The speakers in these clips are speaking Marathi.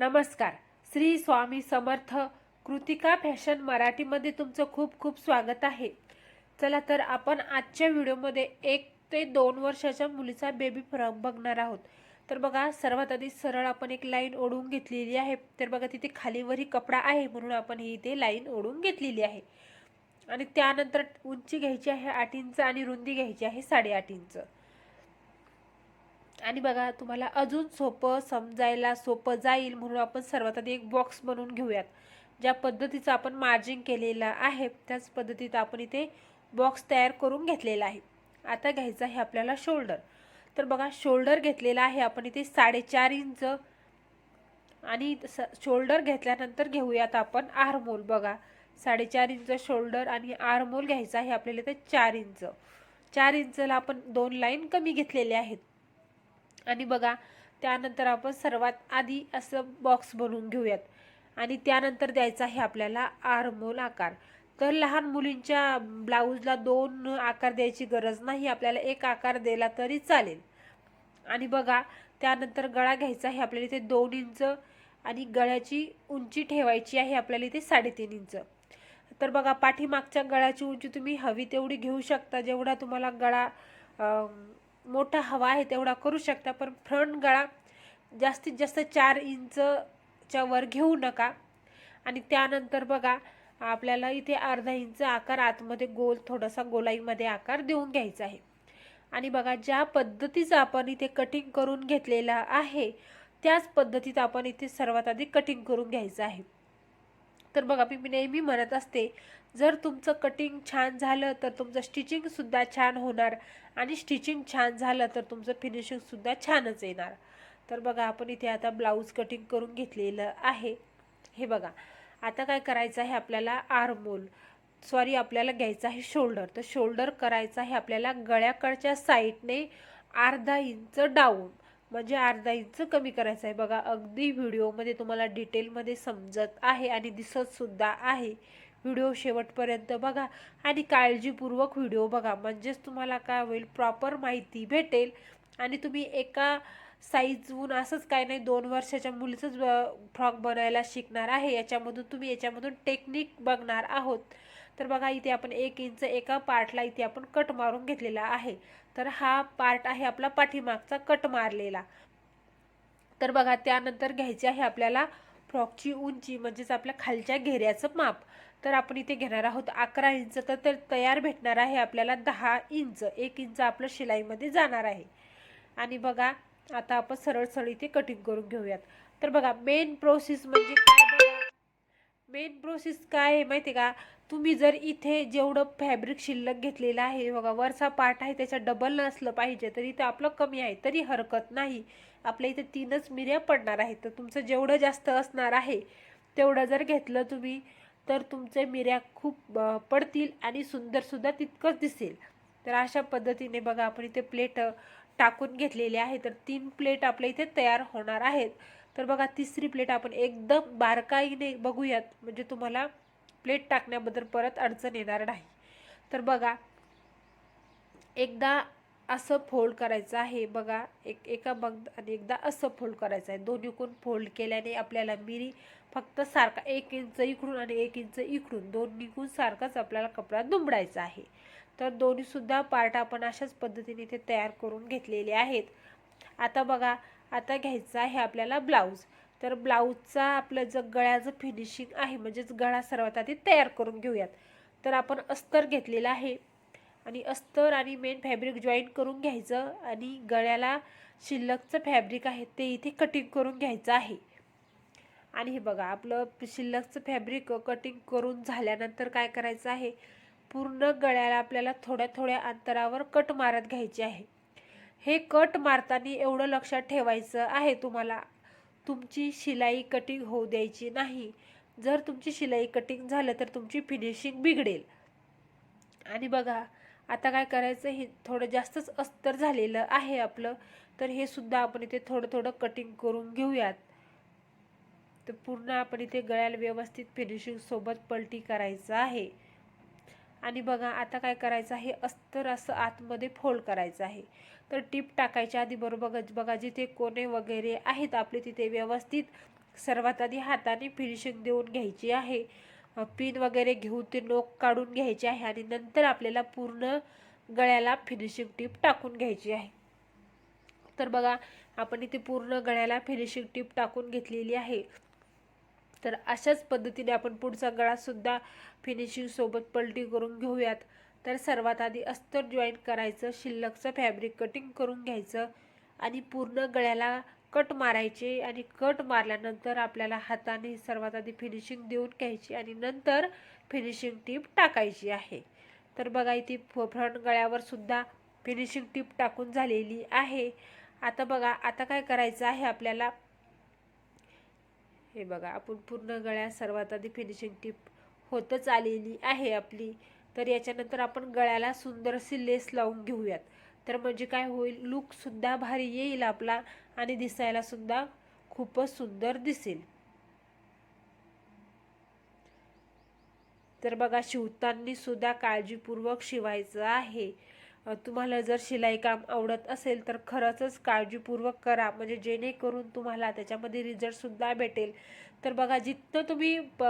नमस्कार. श्री स्वामी समर्थ कृतिका फॅशन मराठीमध्ये तुमचं खूप खूप स्वागत आहे. चला तर आपण आजच्या व्हिडिओमध्ये एक ते दोन वर्षाच्या मुलीचा बेबी फ्रॉक बघणार आहोत. तर बघा सर्वात आधी सरळ आपण एक लाईन ओढून घेतलेली आहे. तर बघा तिथे खालीवरही कपडा आहे म्हणून आपण ही इथे लाईन ओढून घेतलेली आहे. आणि त्यानंतर उंची घ्यायची आहे आठ इंच आणि रुंदी घ्यायची आहे साडेआठ इंच. आणि बघा तुम्हाला अजून सोपं समजायला सोपं जाईल म्हणून आपण सर्वात आधी एक बॉक्स बनवून घेऊयात. ज्या पद्धतीचं आपण मार्जिंग केलेलं आहे त्याच पद्धतीत आपण इथे बॉक्स तयार करून घेतलेला आहे. आता घ्यायचं आहे आपल्याला शोल्डर तर बघा शोल्डर घेतलेला आहे आपण इथे साडेचार इंच. आणि स शोल्डर घेतल्यानंतर घेऊयात आपण आरमोल बघा साडेचार इंच शोल्डर आणि आरमोल घ्यायचा आहे आपल्याला इथे चार इंच. चार इंचला आपण दोन लाईन कमी घेतलेले आहेत. आणि बघा त्यानंतर आपण सर्वात आधी असं बॉक्स बनवून घेऊयात. आणि त्यानंतर द्यायचा आहे आपल्याला आरमोल आकार. तर लहान मुलींच्या ब्लाऊजला दोन आकार द्यायची गरज नाही. आपल्याला एक आकार दिला तरी चालेल. आणि बघा त्यानंतर गळा घ्यायचा आहे आपल्याला इथे दोन इंच आणि गळ्याची उंची ठेवायची आहे आपल्याला इथे साडेतीन इंच. तर बघा पाठीमागच्या गळ्याची उंची तुम्ही हवी तेवढी घेऊ शकता. जेवढा तुम्हाला गळा मोठा हवा आहे तेवढा करू शकता पण फ्रंट गळा जास्तीत जास्त चार इंचच्या वर घेऊ नका. आणि त्यानंतर बघा आपल्याला इथे अर्धा इंच आकार आतमध्ये गोल थोडासा गोलाईमध्ये आकार देऊन घ्यायचा आहे. आणि बघा ज्या पद्धतीचं आपण इथे कटिंग करून घेतलेलं आहे त्याच पद्धतीत आपण इथे सर्वात आधी कटिंग करून घ्यायचं आहे. तर बघा मी नेहमी म्हणत असते जर तुमचं कटिंग छान झालं तर तुमचं स्टिचिंगसुद्धा छान होणार. आणि स्टिचिंग छान झालं तर तुमचं फिनिशिंगसुद्धा छानच येणार. तर बघा आपण इथे आता ब्लाऊज कटिंग करून घेतलेलं आहे. हे बघा आता काय करायचं आहे आपल्याला? आरमोल सॉरी आपल्याला घ्यायचं आहे शोल्डर तर शोल्डर करायचं आहे आपल्याला गळ्याकडच्या साईडने अर्धा इंच डाऊन म्हणजे अर्धा इंच कमी करायचं आहे. बघा अगदी व्हिडिओमध्ये तुम्हाला डिटेलमध्ये समजत आहे आणि दिसतसुद्धा आहे. व्हिडिओ शेवटपर्यंत बघा आणि काळजीपूर्वक व्हिडिओ बघा. म्हणजेच तुम्हाला काय होईल प्रॉपर माहिती भेटेल आणि तुम्ही एका साईजहून असंच काय नाही दोन वर्षाच्या मुलीचंच फ्रॉक बनायला शिकणार आहे. याच्यामधून तुम्ही याच्यामधून टेक्निक बघणार आहोत. तर बघा इथे आपण एक इंच एका पार्टला इथे आपण कट मारून घेतलेला आहे. तर हा पार्ट आहे आपला पाठीमागचा कट मारलेला. तर बघा त्यानंतर घ्यायची आहे आपल्याला फ्रॉकची उंची म्हणजेच आपल्या खालच्या घेऱ्याचं माप. तर आपण इथे घेणार आहोत अकरा इंच. तर तर तयार भेटणार आहे आपल्याला दहा इंच. एक इंच आपलं शिलाईमध्ये जाणार आहे. आणि बघा आता आपण सरळ सरळ इथे कटिंग करून घेऊयात. तर बघा मेन प्रोसेस म्हणजे काय? मेन प्रोसेस काय आहे माहिती का? तुम्ही जर इथे जेवढं फॅब्रिक शिल्लक घेतलेलं आहे बघा वरचा पार्ट आहे त्याच्या डबल नसलं पाहिजे तर ते आपलं कमी आहे तरी हरकत नाही. आपल्या इथे तीनच मिऱ्या पडणार आहेत तर तुमचं जेवढं जास्त असणार आहे तेवढं जर घेतलं तुम्ही तर तुमचे मिऱ्या खूप पडतील आणि सुंदरसुद्धा तितकंच दिसेल. तर अशा पद्धतीने बघा आपण इथे प्लेट टाकून घेतलेले आहे तर तीन प्लेट आपल्या इथे तयार होणार आहेत. तर बघा तिसरी प्लेट आपण एकदम बारकाईने बघूयात. म्हणजे तुम्हाला प्लेट टाकण्याबद्दल परत अडचण येणार नाही. तर बघा एकदा असं फोल्ड करायचं आहे. बघा एक एका बघ आणि एकदा असं फोल्ड करायचं आहे. दोन्ही कोण फोल्ड केल्याने आपल्याला मिरी फक्त सारखा एक इंच इकडून आणि एक इंच इकडून दोन्हीकून सारखाच आपल्याला कपडा दुमडायचा आहे. तर दोन्हीसुद्धा पार्ट आपण अशाच पद्धतीने इथे तयार करून घेतलेले आहेत. आता बघा आता घ्यायचं आहे आपल्याला ब्लाऊज. तर ब्लाऊजचा आपलं जर गळ्याचं फिनिशिंग आहे म्हणजेच गळा सर्वात आधी तयार करून घेऊयात. तर आपण अस्तर घेतलेला आहे. आणि अस्तर आणि मेन फॅब्रिक जॉईन करून घ्यायचं आणि गळ्याला शिल्लकचं फॅब्रिक आहे ते इथे कटिंग करून घ्यायचं आहे. आणि हे बघा आपलं शिल्लकचं फॅब्रिक कटिंग करून झाल्यानंतर काय करायचं आहे? पूर्ण गळ्याला आपल्याला थोड्या थोड्या अंतरावर कट मारत घ्यायची आहे. हे कट मारताना एवढं लक्षात ठेवायचं आहे तुम्हाला. तुमची शिलाई कटिंग होऊ द्यायची नाही. जर तुमची शिलाई कटिंग झालं तर तुमची फिनिशिंग बिघडेल. आणि बघा आता काय करायचं? हे थोडं जास्तच अस्तर झालेलं आहे आपलं. तर हे सुद्धा आपण इथे थोडं थोडं कटिंग करून घेऊयात. तर पूर्ण आपण इथे गळ्याला व्यवस्थित फिनिशिंग सोबत पलटी करायचं आहे. आणि बघा आता काय करायचं आहे? अस्तर असं आतमध्ये फोल्ड करायचं आहे. तर टीप टाकायच्या आधी बरोबर बघा जिथे कोणे वगैरे आहेत आपले तिथे व्यवस्थित सर्वात आधी हाताने फिनिशिंग देऊन घ्यायची आहे. पिन वगैरे घेऊन ते नोक काढून घ्यायचे आहे आणि नंतर आपल्याला पूर्ण गळ्याला फिनिशिंग टीप टाकून घ्यायची आहे. तर बघा आपण इथे पूर्ण गळ्याला फिनिशिंग टीप टाकून घेतलेली आहे. तर अशाच पद्धतीने आपण पुढचा गळासुद्धा फिनिशिंगसोबत पलटी करून घेऊयात. तर सर्वात आधी अस्तर जॉईन करायचं शिल्लकचं फॅब्रिक कटिंग करून घ्यायचं आणि पूर्ण गळ्याला कट मारायचे आणि कट मारल्यानंतर आपल्याला हाताने सर्वात आधी फिनिशिंग देऊन घ्यायची आणि नंतर फिनिशिंग टीप टाकायची आहे. तर बघा इथे फ्रंट गळ्यावर सुद्धा फिनिशिंग टीप टाकून झालेली आहे. आता बघा आता काय करायचं आहे आपल्याला? हे बघा आपण पूर्ण गळ्यात सर्वात आधी फिनिशिंग टीप होतच आलेली आहे आपली. तर याच्यानंतर आपण गळ्याला सुंदर अशी लेस लावून घेऊयात. तर म्हणजे काय होईल लुकसुद्धा भारी येईल आपला आणि दिसायलासुद्धा खूपच सुंदर दिसेल. तर बघा शिवताना सुद्धा काळजीपूर्वक शिवायचं आहे. तुम्हाला जर शिलाई काम आवडत असेल तर खरंचच काळजीपूर्वक करा. म्हणजे जेणेकरून तुम्हाला त्याच्यामध्ये रिझल्टसुद्धा भेटेल. तर बघा जितकं तुम्ही प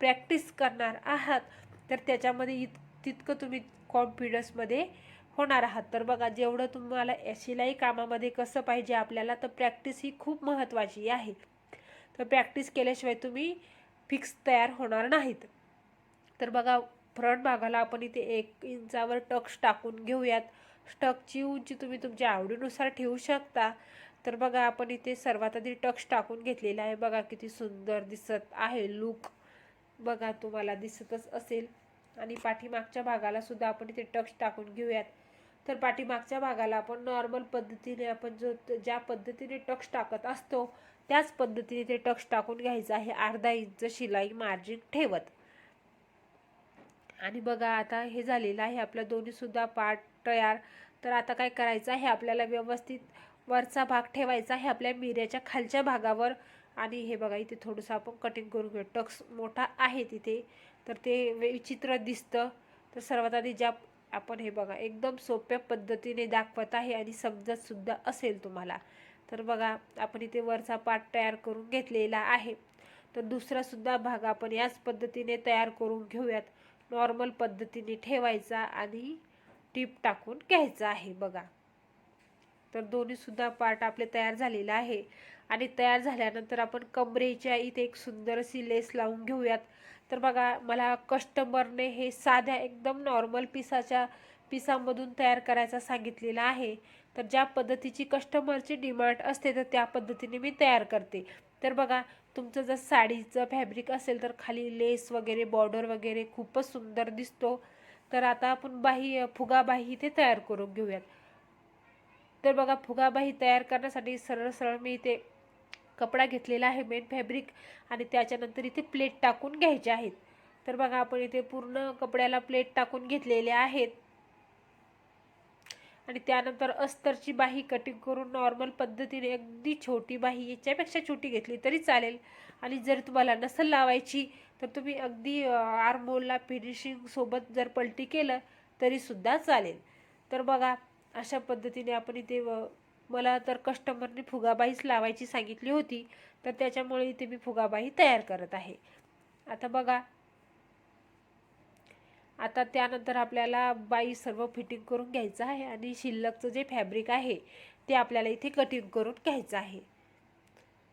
प्रॅक्टिस करणार आहात तर त्याच्यामध्ये इत तितकं तुम्ही कॉन्फिडन्समध्ये होणार आहात. तर बघा जेवढं तुम्हाला शिलाई कामामध्ये कसं पाहिजे आपल्याला तर प्रॅक्टिस ही खूप महत्त्वाची आहे. तर प्रॅक्टिस केल्याशिवाय तुम्ही फिक्स तयार होणार नाहीत. तर बघा फ्रंट भागाला आपण इथे एक इंचावर टक्स टाकून घेऊयात. स्टकची उंची तुम्ही तुमच्या आवडीनुसार ठेवू शकता. तर बघा आपण इथे सर्वात आधी टक्स टाकून घेतलेला आहे. बघा किती सुंदर दिसत आहे लुक. बघा तुम्हाला दिसतच असेल. आणि पाठीमागच्या भागाला सुद्धा आपण इथे टक्स टाकून घेऊयात. तर पाठीमागच्या भागाला आपण नॉर्मल पद्धतीने आपण जो ज्या पद्धतीने टक्स टाकत असतो त्याच पद्धतीने ते टक्स टाकून घ्यायचं आहे. अर्धा इंच शिलाई मार्जिन ठेवत. आणि बघा आता हे झालेलं आहे. आपलं दोन्हीसुद्धा पार्ट तयार. तर आता काय करायचं आहे? आपल्याला व्यवस्थित वरचा भाग ठेवायचा आहे आपल्या मिऱ्याच्या खालच्या भागावर. आणि हे बघा इथे थोडंसं आपण कटिंग करून घेऊ. टक्स मोठा आहे तिथे. तर ते विचित्र दिसतं. तर सर्वात आधी ज्या आपण हे बघा एकदम सोप्या पद्धतीने दाखवत आहे आणि समजतसुद्धा असेल तुम्हाला. तर बघा आपण इथे वरचा पार्ट तयार करून घेतलेला आहे. तर दुसरासुद्धा भाग आपण याच पद्धतीने तयार करून घेऊयात. नॉर्मल पद्धतीने ठेवायचा आणि टीप टाकून घ्यायचा आहे बघा. तर दोन्हीसुद्धा पार्ट आपले तयार झालेला आहे. आणि तयार झाल्यानंतर आपण कमरेच्या इथे एक सुंदर अशी लेस लावून घेऊयात. तर बघा मला कस्टमरने हे साध्या एकदम नॉर्मल पिसाच्या पिसामधून तयार करायचा सांगितलेला आहे. तर ज्या पद्धतीची कस्टमरची डिमांड असते तर त्या पद्धतीने मी तयार करते. तर बघा तुमचं जर साडीचं फॅब्रिक असेल तर खाली लेस वगैरे बॉर्डर वगैरे खूपच सुंदर दिसतो. तर आता आपण बाही फुगाबाही इथे तयार करून घेऊयात. तर बघा फुगाबाही तयार करण्यासाठी सरळ सरळ मी इथे कपडा घेतलेला आहे मेन फॅब्रिक आणि त्याच्यानंतर इथे प्लेट टाकून घ्यायचे आहेत. तर बघा आपण इथे पूर्ण कपड्याला प्लेट टाकून घेतलेले आहेत. आणि त्यानंतर अस्तरची बाही कटिंग करून नॉर्मल पद्धतीने अगदी छोटी बाही याच्यापेक्षा छोटी घेतली तरी चालेल. आणि जर तुम्हाला नसल लावायची तर तुम्ही अगदी आरमोलला फिनिशिंगसोबत जर पलटी केलं तरीसुद्धा चालेल. तर बघा अशा पद्धतीने आपण इथे मला तर कस्टमरने फुगाबाईच लावायची सांगितली होती तर त्याच्यामुळे इथे मी फुगाबाई तयार करत आहे. आता बघा आता त्यानंतर आपल्याला बाई सर्व फिटिंग करून घ्यायचं आहे आणि शिल्लकचं जे फॅब्रिक आहे ते आपल्याला इथे कटिंग करून घ्यायचं आहे.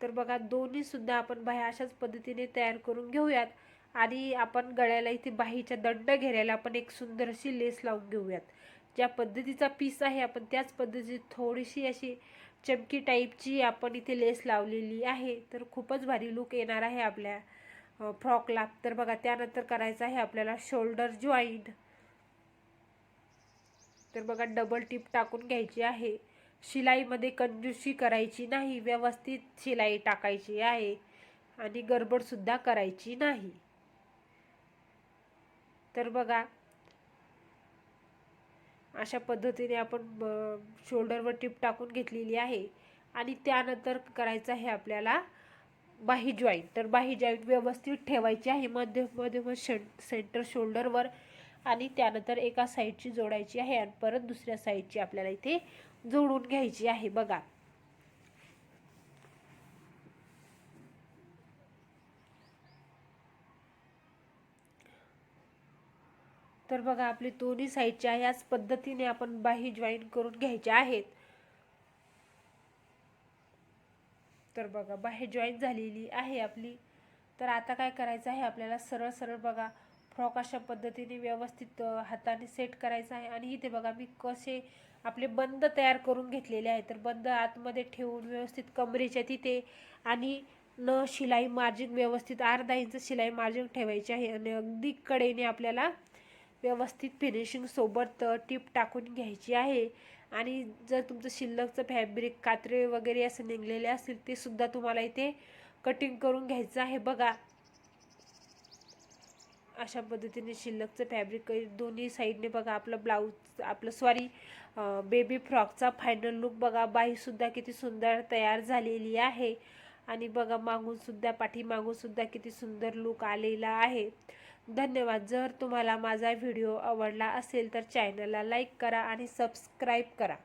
तर बघा दोन्हीसुद्धा आपण बाह्या अशाच पद्धतीने तयार करून घेऊयात आणि आपण गळ्याला इथे बाहीच्या दंड घेऱ्याला आपण एक सुंदर अशी लेस लावून घेऊयात. ज्या पद्धतीचा पीस आहे आपण त्याच पद्धतीची थोडीशी अशी चमकी टाईपची आपण इथे लेस लावलेली आहे. तर खूपच भारी लुक येणार आहे आपल्या फ्रॉकला तर बघा त्यानंतर करायचं आहे आपल्याला शोल्डर जॉईंट. तर बघा डबल टिप टाकून घ्यायची आहे. शिलाईमध्ये कंजूशी करायची नाही व्यवस्थित शिलाई टाकायची आहे. आणि गडबडसुद्धा करायची नाही. तर बघा अशा पद्धतीने आपण शोल्डरवर टिप टाकून घेतलेली आहे. आणि त्यानंतर करायचं आहे आपल्याला बाही जॉईंट तर बाही जॉईंट व्यवस्थित ठेवायची आहे. मध्यममध्ये सेंटर शोल्डरवर आणि त्यानंतर एका साईडची जोडायची आहे आणि परत दुसऱ्या साईडची आपल्याला इथे जोडून घ्यायची आहे. बघा. तर बघा आपली दोन्ही साईडच्या ह्याच पद्धतीने आपण बाही जॉईन करून घ्यायच्या आहेत. तर बघा बाहेर जॉईन झालेली आहे आपली. तर आता काय करायचं आहे आपल्याला? सरळ सरळ बघा फ्रॉक अशा पद्धतीने व्यवस्थित हाताने सेट करायचा आहे. आणि इथे बघा मी कसे आपले बंद तयार करून घेतलेले आहे तर बंद आतमध्ये ठेवून व्यवस्थित कमरेच्या तिथे आणि न शिलाई मार्जिन व्यवस्थित अर्धा इंच शिलाई मार्जिन ठेवायची आहे. आणि अगदी कडेने आपल्याला व्यवस्थित फिनिशिंग सोबत टीप टाकून घ्यायची आहे. आणि जर तुमचं शिल्लकचं फॅब्रिक कात्रे वगैरे असे निघलेले असतील ते सुद्धा तुम्हाला इथे कटिंग करून घ्यायचं आहे. बघा. अशा पद्धतीने शिल्लकचं फॅब्रिक दोन्ही साईडने बघा आपलं ब्लाऊज आपलं सॉरी बेबी फ्रॉकचा फायनल लुक बघा. बाहीसुद्धा किती सुंदर तयार झालेली आहे. आणि बघा मागूनसुद्धा पाठीमागूनसुद्धा किती सुंदर लुक आलेला आहे. धन्यवाद. जर तुम्हाला माझा व्हिडिओ आवडला असेल तर चॅनलला लाईक करा आणि सबस्क्राईब करा.